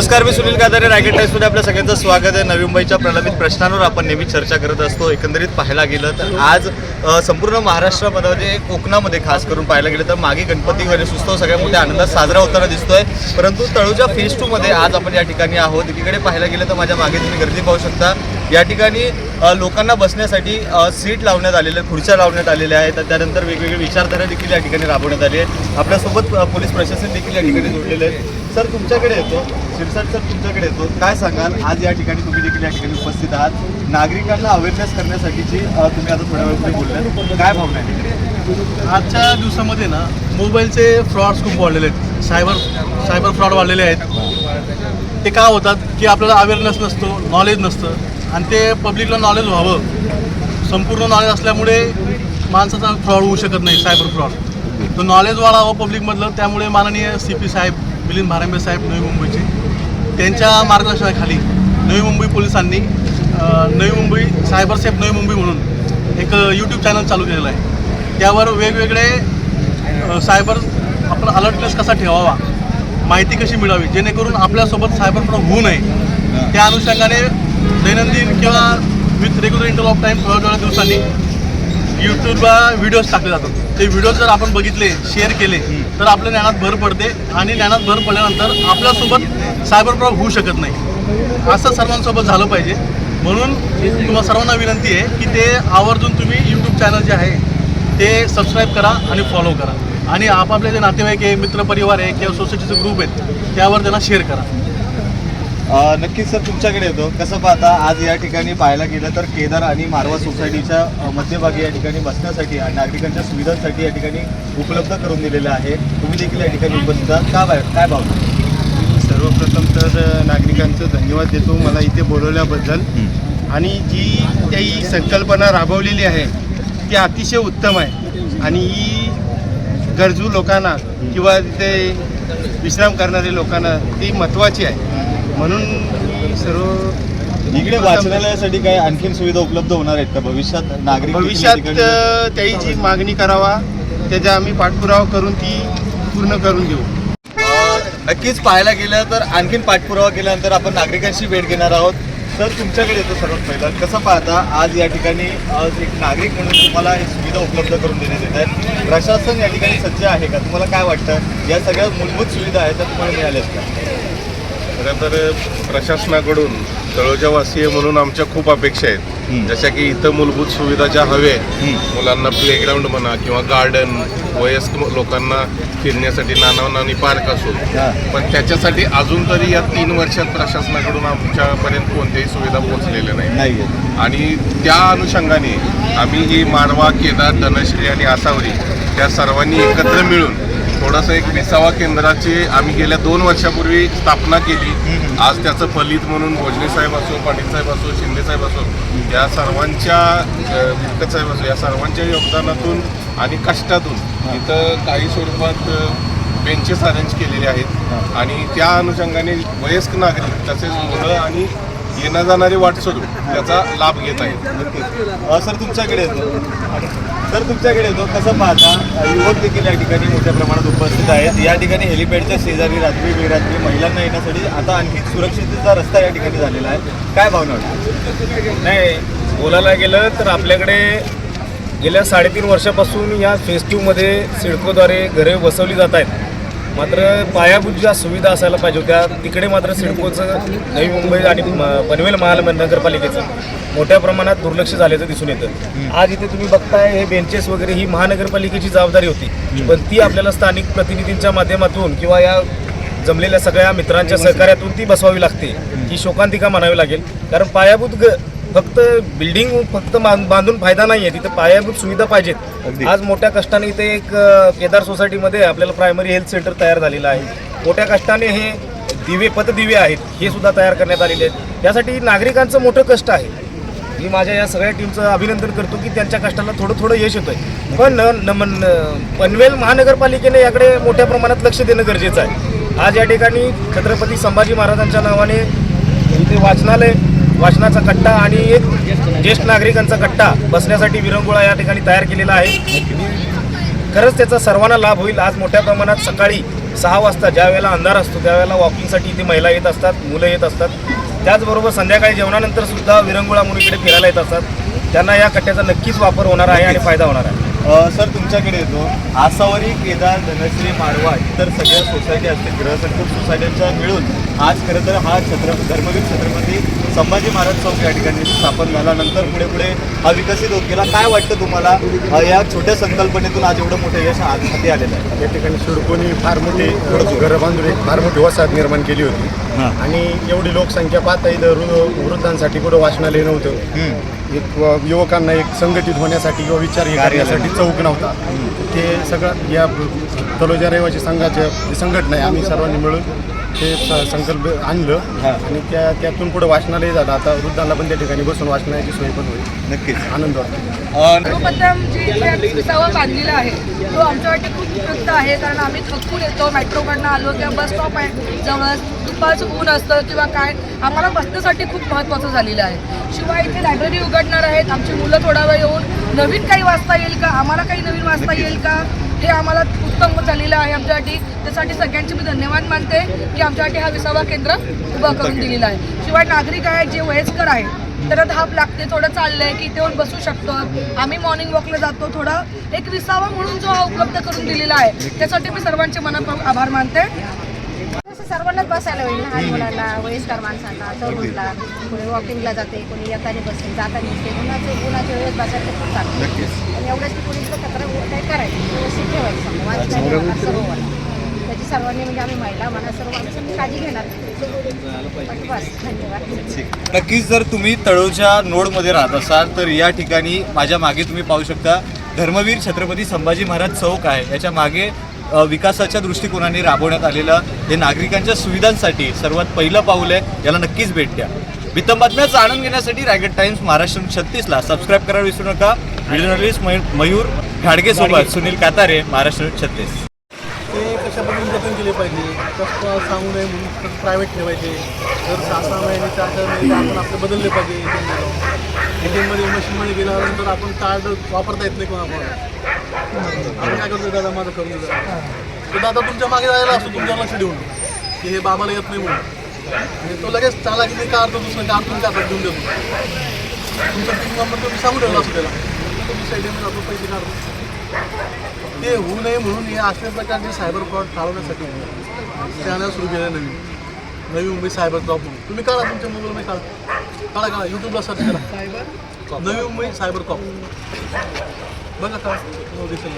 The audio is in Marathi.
नमस्कार मी सुनील गादारे रायगड टाईम्समध्ये आपल्या सगळ्यांचं स्वागत आहे. नवी मुंबईच्या प्रलंबित प्रश्नांवर आपण नेहमी चर्चा करत असतो. एकंदरीत पाहायला गेलं तर आज संपूर्ण महाराष्ट्रामध्ये म्हणजे कोकणामध्ये खास करून पाहायला गेलं तर मागे गणपती गणेशोत्सव सगळ्या मोठ्या आनंदात साजरा होताना दिसतोय. परंतु तळूच्या फेज टूमध्ये आज आपण या ठिकाणी आहोत. एकीकडे पाहायला गेलं तर माझ्या मागे तुम्ही गर्दी पाहू शकता. या ठिकाणी लोकांना बसण्यासाठी सीट लावण्यात आलेले खुर्च्या लावण्यात आलेल्या आहेत. तर त्यानंतर वेगवेगळे विचारधारा देखील या ठिकाणी राबवण्यात आली आहे आपल्यासोबत पोलीस प्रशासन देखील या ठिकाणी जोडलेले आहे सर तुमच्याकडे येतो. शिरसाट सर तुमच्याकडे येतो. काय सांगाल? आज या ठिकाणी तुम्ही देखील या ठिकाणी उपस्थित आहात. नागरिकांना अवेअरनेस करण्यासाठीची तुम्ही आता थोड्या वेळ बोललात. काय भावना आहे आजच्या दिवसामध्ये ना मोबाईलचे फ्रॉड्स खूप वाढलेले आहेत. सायबर सायबर फ्रॉड वाढलेले आहेत. ते का होतात? की आपल्याला अवेअरनेस नसतो नॉलेज नसतं. आणि ते पब्लिकला नॉलेज व्हावं. संपूर्ण नॉलेज असल्यामुळे माणसाचा फ्रॉड होऊ शकत नाही सायबर फ्रॉड. तो नॉलेज वाढावं पब्लिकमधलं त्यामुळे माननीय सी पी साहेब मिलिंद भारंबे साहेब नवी मुंबईचे. त्यांच्या मार्गदर्शनाखाली नवी मुंबई पोलिसांनी नवी मुंबई सायबर सेफ नवी मुंबई म्हणून एक यूट्यूब चॅनल चालू केलेलं आहे. त्यावर वेगवेगळे सायबर आपण अलर्टनेस कसा ठेवावा माहिती कशी मिळावी जेणेकरून आपल्यासोबत सायबर फ्रॉड होऊ नये त्या अनुषंगाने दैनंदिन किंवा with regular inter of time थोड्या थोड्या दिवसांनी यूट्यूबला व्हिडिओज टाकले जातात. ते व्हिडिओ जर आपण बघितले शेअर केले तर आपल्या ज्ञानात भर पडते आणि ज्ञानात भर पडल्यानंतर आपल्यासोबत सायबर फ्रॉड होऊ शकत नाही. असं सर्वांसोबत झालं पाहिजे. म्हणून तुम्हाला सर्वांना विनंती आहे की ते आवर्जून तुम्ही यूट्यूब चॅनल जे आहे ते सबस्क्राईब करा आणि फॉलो करा. आणि आपापले जे नातेवाईक आहे मित्रपरिवार आहे किंवा सोसायटीचे ग्रुप आहेत त्यावर त्यांना शेअर करा. नक्कीच सर तुमच्याकडे येतो. कसं पाहता आज या ठिकाणी पाहायला गेलं तर केदार आणि मारवा सोसायटीच्या मध्यभागी या ठिकाणी बसण्यासाठी आणि नागरिकांच्या सुविधांसाठी या ठिकाणी उपलब्ध करून दिलेलं आहे. तुम्ही देखील या ठिकाणी उपस्थित आहात. का बाय काय भावना सर्वप्रथम तर नागरिकांचं धन्यवाद देतो मला इथे बोलवल्याबद्दल. आणि जी काही संकल्पना राबवलेली आहे ती अतिशय उत्तम आहे. आणि ही गरजू लोकांना किंवा तिथे विश्राम करणारे लोकांना ती महत्त्वाची आहे. म्हणून सर्व इकडे वाचनालयासाठी काय आणखीन सुविधा उपलब्ध होणार आहेत का? भविष्यात नागरिक भविष्यात त्याची जी मागणी करावा. त्याचा आम्ही पाठपुरावा करून ती पूर्ण करून घेऊ नक्कीच पाहायला गेलं तर आणखीन पाठपुरावा केल्यानंतर आपण नागरिकांशी भेट घेणार आहोत. तर तुमच्याकडे येतो सर्वात पहिलं. कसं पाहता आज या ठिकाणी आज एक नागरिक म्हणून तुम्हाला ही सुविधा उपलब्ध करून देण्यात येत आहेत. प्रशासन या ठिकाणी सज्ज आहे का? तुम्हाला काय वाटतं? या सगळ्या मूलभूत सुविधा आहेत त्या तुम्हाला मिळाल्यात का? खरं तर प्रशासनाकडून तळोजा वासीय म्हणून आमच्या खूप अपेक्षा आहेत. जशा की इथं मूलभूत सुविधा ज्या हव्या आहेत मुलांना प्लेग्राऊंड म्हणा किंवा गार्डन वयस्क लोकांना फिरण्यासाठी नाना नानी पार्क असो. पण त्याच्यासाठी अजून तरी या तीन वर्षात प्रशासनाकडून आमच्यापर्यंत कोणत्याही सुविधा पोहोचलेल्या नाही आणि त्या अनुषंगाने आम्ही ही मारवा केदार धनश्री आणि आसावरी त्या सर्वांनी एकत्र मिळून थोडंसं एक विसावा केंद्राची आम्ही गेल्या दोन वर्षापूर्वी स्थापना केली. आज त्याचं फलित म्हणून भोजने साहेब असो पाटील साहेब असो शिंदे साहेब असो या सर्वांच्या अ, साहेब असो या सर्वांच्या योगदानातून आणि कष्टातून इथं काही स्वरूपात बेंचेस अरेंज केलेले आहेत. आणि त्या अनुषंगाने वयस्क नागरिक तसेच मुलं आणि येणं जाणारी वाट सोडून त्याचा लाभ घेत आहे सर तुमच्याकडे येतो. सर तुमच्याकडे येतो. कसं पाहता युवक देखील या ठिकाणी मोठ्या प्रमाणात उपस्थित आहेत. या ठिकाणी हेलिपॅडच्या शेजारी रात्री बेरात्री महिलांना येण्यासाठी आता आणखी सुरक्षिततेचा रस्ता या ठिकाणी झालेला आहे. काय भावना नाही बोलायला गेलं तर आपल्याकडे गेल्या साडेतीन वर्षापासून या फेज टूमध्ये सिडकोद्वारे घरे बसवली जात आहेत. मात्र पायाभूत ज्या सुविधा असायला पाहिजे होत्या तिकडे मात्र सिडकोचं नवी मुंबई आणि पनवेल महाल नगरपालिकेचं मोठ्या प्रमाणात दुर्लक्ष झाल्याचं दिसून येतं. आज इथे तुम्ही बघताय हे बेंचेस वगैरे ही महानगरपालिकेची जबाबदारी होती. पण ती आपल्याला स्थानिक प्रतिनिधींच्या माध्यमातून किंवा या जमलेल्या सगळ्या मित्रांच्या सहकार्यातून ती बसवावी लागते. ही शोकांतिका म्हणावी लागेल. कारण पायाभूत ग फक्त बिल्डिंग फक्त बांध- बांधून फायदा नाही आहे तिथं पायाभूत सुविधा. पाहिजेत. आज मोठ्या कष्टाने इथे एक केदार सोसायटीमध्ये आपल्याला प्रायमरी हेल्थ सेंटर तयार झालेलं आहे. मोठ्या कष्टाने हे दिवे पतदिवे आहेत हे सुद्धा तयार करण्यात आलेले आहेत. यासाठी नागरिकांचं मोठं कष्ट आहे. मी माझ्या या सगळ्या टीमचं अभिनंदन करतो की त्यांच्या कष्टाला थोडं थोडं यश येतंय. पण मन- पनवेल महानगरपालिकेने याकडे मोठ्या प्रमाणात लक्ष देणं गरजेचं आहे. आज या ठिकाणी छत्रपती संभाजी महाराजांच्या नावाने इथे वाचनालय वाचनाचा कट्टा आणि एक ज्येष्ठ नागरिकांचा कट्टा बसण्यासाठी विरंगुळा या ठिकाणी तयार केलेला आहे. खरंच त्याचा सर्वांना लाभ होईल. आज मोठ्या प्रमाणात सकाळी सहा वाजता ज्या वेळेला अंधार असतो त्यावेळेला वॉकिंगसाठी इथे महिला येत असतात मुलं येत असतात. त्याचबरोबर संध्याकाळी जेवणानंतर सुद्धा विरंगुळा मुलीकडे फिरायला येत असतात. त्यांना या कट्ट्याचा नक्कीच वापर होणार आहे आणि फायदा होणार आहे. सर तुमच्याकडे येतो. आसावरी केदार धनश्री मारवा इतर सगळ्या सोसायटी असतील ग्रहसंकुल सोसायट्यांच्या मिळून आज खरं तर हा छत्र धर्मवीर छत्रपती संभाजी महाराज चौक या ठिकाणी स्थापन झाला. नंतर पुढे पुढे हा विकसित होत गेला. काय वाटतं तुम्हाला? या छोट्या संकल्पनेतून आज एवढं मोठं यश आज हाती आलेलं आहे. या ठिकाणी सिडकोनी फार मोठी घरं बांधून एक फार मोठी वसाहत निर्माण केली होती. आणि एवढी लोकसंख्या पाहता इथं वृद्धांसाठी कुठं वाचनालय नव्हतं. एक युवकांना एक संघटित होण्यासाठी किंवा विचार हे करण्यासाठी चौक नव्हता. ते सगळं या तलोजा रहिवासी संघाच्या संघटना आहे आम्ही सर्वांनी मिळून ते स- संकल्प आणलं आणि त्या त्यातून पुढे वाचनालय झालं. आता वृद्धांना पण त्या ठिकाणी बसून वाचनाची सोय पण होईल. नक्कीच. आनंद वाटतो. अ, सर्वप्रथम जी इथे विसावा बांधलेला आहे तो आमच्यासाठी खूप उपयुक्त आहे. कारण आम्ही थकून येतो मेट्रोकडनं आलो किंवा बस स्टॉप आहे जवळच. दुपारचं ऊन असतं किंवा काय आम्हाला बसण्यासाठी खूप महत्त्वाचं झालेलं आहे. शिवाय इथे लायब्ररी उघडणार आहेत. आमची मुलं थोडा वेळ येऊन नवीन काही वाचता येईल का? आम्हाला काही नवीन वाचता येईल का? हे आम्हाला उत्तम झालेलं आहे आमच्यासाठी. त्यासाठी सगळ्यांचे मी धन्यवाद मानते की आमच्यासाठी हा विसावा केंद्र उभं करून दिलेला आहे. शिवाय नागरिक आहेत जे वयस्कर आहेत त्यांना धाप लागते थोडं चाललंय की इथे बसू शकतो. आम्ही मॉर्निंग वॉकला जातो थोडा एक विसावा म्हणून जो हा उपलब्ध करून दिलेला आहे त्यासाठी मी सर्वांचे मनापूर्वक आभार मानते. सर्वांनाच बसायला होईल. लहान मुलांना वयस्कर माणसांना तरुणला कोणी वॉकिंगला जाते कोणी येताना बसते जाताना दिसते उन्हाचे उन्हाच्या वेळेस बसायला खूप चांगलं आणि एवढंच की कोणी कचरा काय करायचं. व्यवस्थित ठेवायचं. वाचनालय म्हणा, सर्व म्हणा. त्याची सर्वांनी म्हणजे आम्ही महिला म्हणा सर्व माणसांनी काळजी घेणार. पण बस. धन्यवाद. नक्कीच जर तुम्ही तळोच्या नोडमध्ये राहत असाल तर या ठिकाणी माझ्या मागे तुम्ही पाहू शकता धर्मवीर छत्रपती संभाजी महाराज चौक आहे. याच्या मागे विकासाच्या दृष्टिकोनाने राबवण्यात आलेलं हे नागरिकांच्या सुविधांसाठी सर्वात पहिलं पाऊल आहे याला नक्कीच भेट द्या. वित्तम बातम्याचा आनंद घेण्यासाठी रायगड टाइम्स महाराष्ट्र छत्तीसला सबस्क्राईब करायला विसरू नका. जर्नलिस्ट मयूर- मयूर घाडगेसोबत सुनील कातारे महाराष्ट्र छत्तीस. ते कशा पद्धतीने जतन केले पाहिजे? कसं सांगू नये म्हणून प्रायव्हेट ठेवायचे. जर सहा सहा महिने चार चार महिने आपण आपले बदलले पाहिजे. ए टी एममध्ये मशीनमध्ये गेल्यानंतर आपण कार्ड वापरता येत नाही कोणा आम्ही काय करतो दादा माझं करून देतो तो दादा तुमच्या मागे जायला असतो तुमच्या लक्ष देऊन. की हे बाबाला येत नाही म्हणून. तो लगेच चाला की ते कार्ड दुसरं कार्ड तुमच्या हातात देऊन देतो. तुमचा पिन नंबर तुम्ही सांगून ठेवला असतो त्याला. तो टी एममध्ये आपण पैसे काढतो ते होऊ नये म्हणून हे अशा प्रकारचे सायबर फ्रॉड टाळवण्यासाठी चॅनल सुरू केलं नवीन नवी मुंबई सायबर क्रॉप म्हणून. तुम्ही काढा तुमच्या मोबाईलमध्ये काढा काढा काढा यूट्यूबला सर्च करा. नवी मुंबई सायबर क्रॉप Bana kalsın. Ne olduysa ne